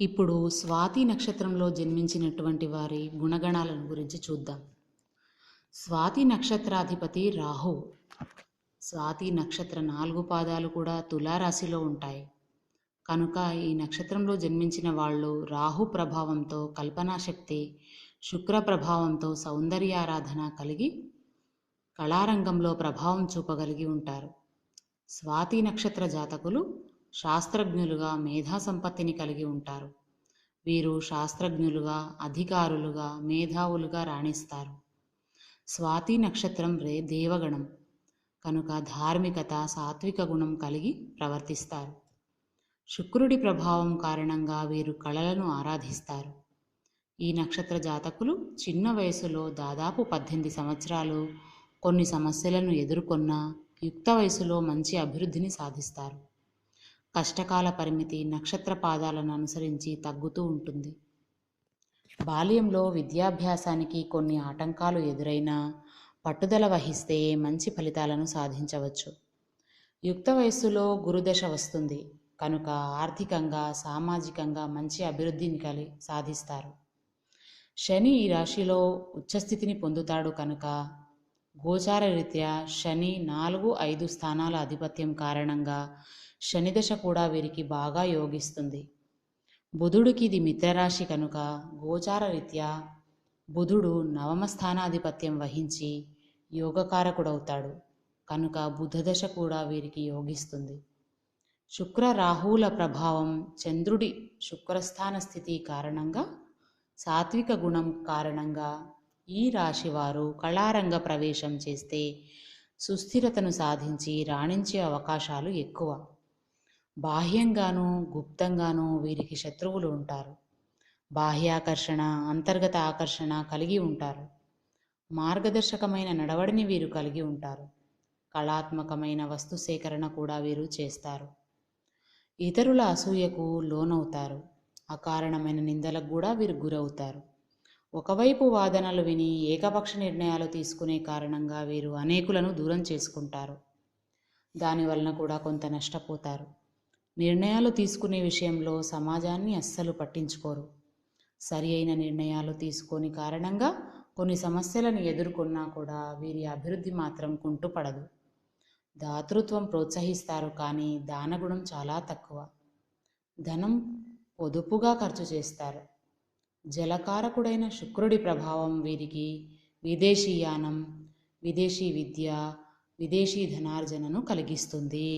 ఇప్పుడు స్వాతి నక్షత్రంలో జన్మించినటువంటి వారి గుణగణాలను గురించి చూద్దాం. స్వాతి నక్షత్రాధిపతి రాహు. స్వాతి నక్షత్ర నాలుగు పాదాలు కూడా తులారాశిలో ఉంటాయి. కనుక ఈ నక్షత్రంలో జన్మించిన వాళ్ళు రాహు ప్రభావంతో కల్పనాశక్తి శుక్ర ప్రభావంతో సౌందర్యారాధన కలిగి కళారంగంలో ప్రభావం చూపగలిగి ఉంటారు. స్వాతి నక్షత్ర జాతకులు శాస్త్రజ్ఞులుగా మేధా సంపత్తిని కలిగి ఉంటారు. వీరు శాస్త్రజ్ఞులుగా అధికారులుగా మేధావులుగా రాణిస్తారు. స్వాతి నక్షత్రం రే దేవగణం. కనుక ధార్మికత సాత్విక గుణం కలిగి ప్రవర్తిస్తారు. శుక్రుడి ప్రభావం కారణంగా వీరు కళలను ఆరాధిస్తారు. ఈ నక్షత్ర జాతకులు చిన్న వయసులో దాదాపు పద్దెనిమిది సంవత్సరాలు కొన్ని సమస్యలను ఎదుర్కొన్న యుక్త వయసులో మంచి అభివృద్ధిని సాధిస్తారు. కష్టకాల పరిమితి నక్షత్ర పాదాలను అనుసరించి తగ్గుతూ ఉంటుంది. బాల్యంలో విద్యాభ్యాసానికి కొన్ని ఆటంకాలు ఎదురైనా పట్టుదల వహిస్తే మంచి ఫలితాలను సాధించవచ్చు. యుక్త వయస్సులో గురుదశ వస్తుంది. కనుక ఆర్థికంగా సామాజికంగా మంచి అభివృద్ధిని కలి సాధిస్తారు. శని ఈ రాశిలో ఉచ్చస్థితిని పొందుతాడు కనుక గోచార రీత్యా శని నాలుగు ఐదు స్థానాల ఆధిపత్యం కారణంగా శనిదశ కూడా వీరికి బాగా యోగిస్తుంది. బుధుడికి ఇది మిత్రరాశి కనుక గోచార రీత్యా బుధుడు నవమ స్థానాధిపత్యం వహించి యోగకారకుడవుతాడు. కనుక బుధదశ కూడా వీరికి యోగిస్తుంది. శుక్ర రాహువుల ప్రభావం చంద్రుడి శుక్రస్థాన స్థితి కారణంగా సాత్విక గుణం కారణంగా ఈ రాశివారు కళారంగ ప్రవేశం చేస్తే సుస్థిరతను సాధించి రాణించే అవకాశాలు ఎక్కువ. బాహ్యంగానూ గుప్తంగానూ వీరికి శత్రువులు ఉంటారు. బాహ్యాకర్షణ అంతర్గత ఆకర్షణ కలిగి ఉంటారు. మార్గదర్శకమైన నడవడిని వీరు కలిగి ఉంటారు. కళాత్మకమైన వస్తు సేకరణ కూడా వీరు చేస్తారు. ఇతరుల అసూయకు లోనవుతారు. అకారణమైన నిందలకు కూడా వీరు గురవుతారు. ఒకవైపు వాదనలు విని ఏకపక్ష నిర్ణయాలు తీసుకునే కారణంగా వీరు అనేకులను దూరం చేసుకుంటారు. దానివలన కూడా కొంత నష్టపోతారు. నిర్ణయాలు తీసుకునే విషయంలో సమాజాన్ని అస్సలు పట్టించుకోరు. సరి అయిన నిర్ణయాలు తీసుకోని కారణంగా కొన్ని సమస్యలను ఎదుర్కొన్నా కూడా వీరి అభివృద్ధి మాత్రం కుంటుపడదు. దాతృత్వం ప్రోత్సహిస్తారు కానీ దానగుణం చాలా తక్కువ. ధనం పొదుపుగా ఖర్చు చేస్తారు. జలకారకుడైన శుక్రుడి ప్రభావం వీరికి విదేశీయానం విదేశీ విద్య విదేశీ ధనార్జనను కలిగిస్తుంది.